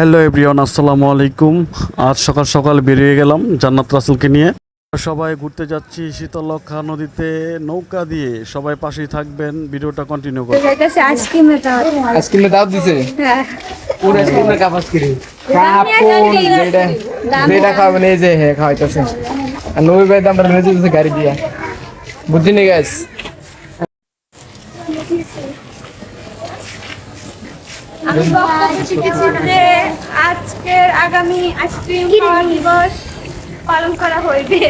Hello everyone আসসালামু আলাইকুম। আজ সকাল সকাল বেরিয়ে গেলাম জান্নাত রাসেলকে নিয়ে। সবাই ঘুরতে যাচ্ছি শীতলক্ষা নদীতে নৌকা দিয়ে। সবাই পাশেই থাকবেন ভিডিওটা কন্টিনিউ করুন যাইতেছে আইসক্রিমের দাওয়াত। আইসক্রিমে দাও দিছে? হ্যাঁ। পুরো আইসক্রিম দামি কাপুন আইসক্রিম। যেটা দামি যেটা খাবেন এই যে হ্যাঁ খাওয়াইতেছে। আর নবী ভাই দামটা নিয়ে যেতেছে গাড়ি দিয়া। বুঝিনি গাইস আমি বক্তব্য শিখেছি যে আজকের আগামী আইসক্রিম দিবস পালন করা হইবে।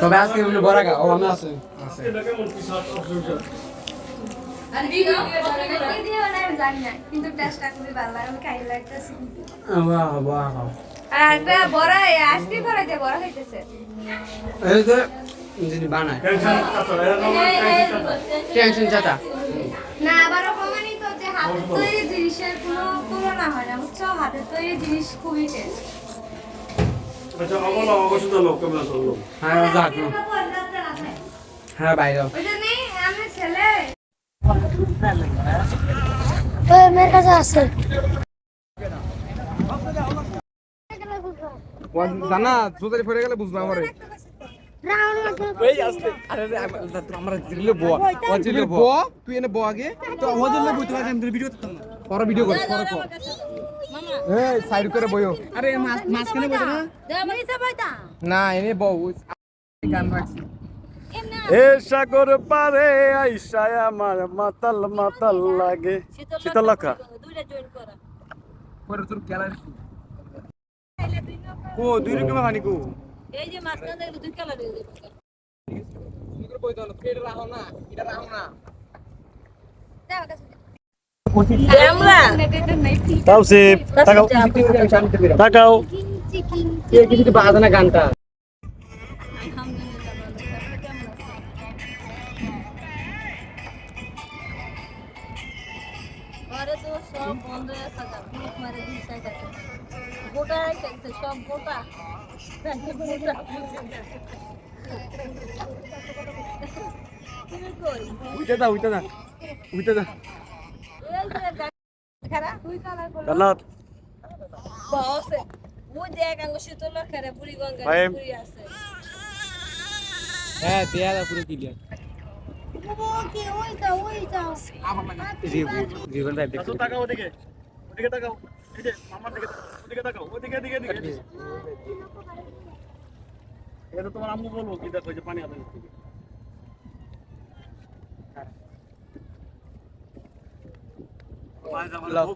সবাই আজকে বলে বড় গা ও আমি আছে। কিন্তু টেস্টটা খুবই ভালো লাগে আমি খাই লাগতেছি বাহ বাহ। আর একটা বড় আইসক্রিম ভরা বড় হইতেছে। এই যে যিনি বানায়। টেনশন চাটা না আবারও প্রমাণিত যে হাতের তৈরি জিনিসের কোনো তুলনা হয় না বুঝছ? হাতের তৈরি জিনিস খুবই টেস্ট আচ্ছা আমল অবশ্যই লোক কেমন চলল হ্যাঁ যাক হ্যাঁ বাইরে ওই জন্যই আমি ছেলে। মেয়ের কাছে আছে জানা তোদের পড়ে গেলে বুঝবা আমারে এই আসতে আরে আরে আমরা দিলে বো ও দিলে বো তুই এনে বো আগে তো ও দিলে বই তুই আমি ভিডিও করতাম না। পরে ভিডিও কর পরে কর সাইড করে বইও। আরে মাছ মাছ কেন বইতো না? না এনে বউ গান রাখছি। এ সাগর পারে আইসায় আমার মাতাল মাতাল লাগে। শীতলক্ষা তোর খেলা কো দুই রকম হানি কো। এই যে মাঝখানে দেখলে দুই কালার তুমি করে বইতো না পেট রাখো না এটা রাখো না। আমরা তাও তাকাও। তাকাও। কিছু বাজে না গানটা। ঘরে তো সব বন্ধ হয়ে আছে গোটা সব গোটা। উইটা দা উইটা দা উইটা বসে আঙ্গ শীতল বুড়ি গঙ্গা বুড়ি আছে। হ্যাঁ দেয়া দা পুরো ক্লিয়ার জীবন আসো ওদিকে ওদিকে তাকাও। এই যে আমার দিকে ওদিকে তাকাও ওদিকে এদিকে এদিকে। এটা তোমার আম্মু বলব কি দেখো যে পানি আদায় হচ্ছে। লও।